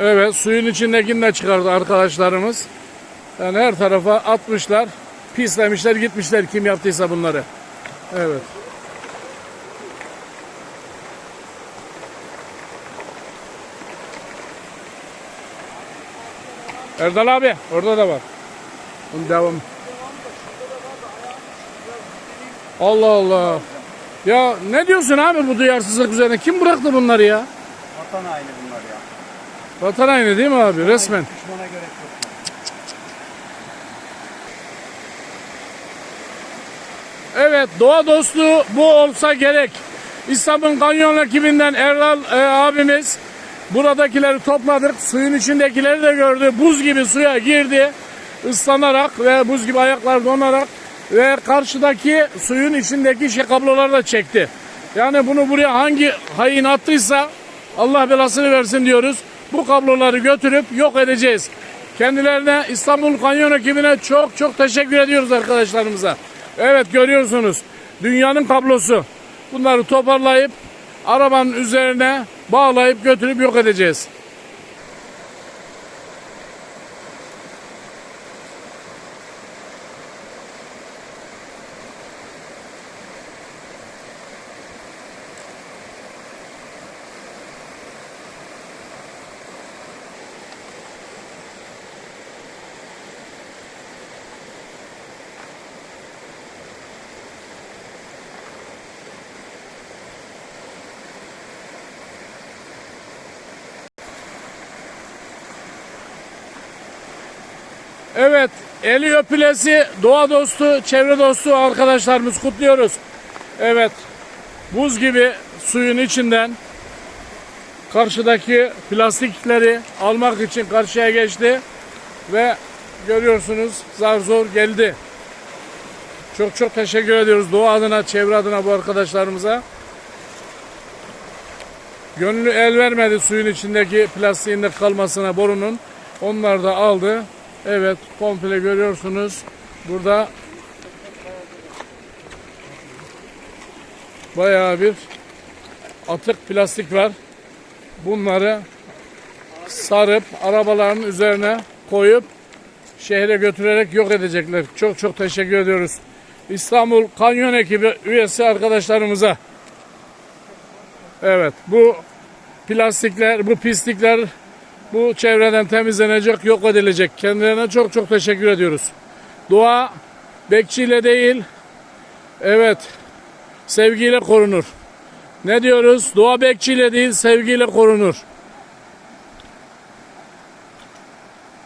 Evet suyun içindekini de çıkardı arkadaşlarımız. Yani her tarafa atmışlar. Pislemişler gitmişler kim yaptıysa bunları. Evet. Erdal abi orada da var. Bunun devam. Allah Allah. Ya ne diyorsun abi bu duyarsızlık üzerine? Kim bıraktı bunları ya? Vatan haini bunlar ya. Vatan haini değil mi abi resmen? Evet doğa dostu bu olsa gerek. İstanbul Kanyon ekibinden Erdal e, abimiz buradakileri topladık. Suyun içindekileri de gördü. Buz gibi suya girdi. ıslanarak ve buz gibi ayaklar donarak ve karşıdaki suyun içindeki şey kabloları da çekti. Yani bunu buraya hangi hain attıysa Allah belasını versin diyoruz. Bu kabloları götürüp yok edeceğiz. Kendilerine İstanbul Kanyon ekibine çok çok teşekkür ediyoruz arkadaşlarımıza. Evet görüyorsunuz dünyanın kablosu. Bunları toparlayıp arabanın üzerine bağlayıp götürüp yok edeceğiz. Evet, eli öpülesi, doğa dostu, çevre dostu arkadaşlarımız kutluyoruz. Evet, buz gibi suyun içinden karşıdaki plastikleri almak için karşıya geçti ve görüyorsunuz zar zor geldi. Çok çok teşekkür ediyoruz doğa adına, çevre adına bu arkadaşlarımıza. Gönlü el vermedi suyun içindeki plastiğin de kalmasına borunun. Onlar da aldı. Evet komple görüyorsunuz. Burada bayağı bir atık plastik var. Bunları sarıp arabaların üzerine koyup şehre götürerek yok edecekler. Çok çok teşekkür ediyoruz. İstanbul Kanyon ekibi üyesi arkadaşlarımıza. Evet bu plastikler, bu pislikler bu çevreden temizlenecek, yok edilecek. Kendilerine çok çok teşekkür ediyoruz. Doğa bekçiyle değil, evet sevgiyle korunur. Ne diyoruz? Doğa bekçiyle değil, sevgiyle korunur.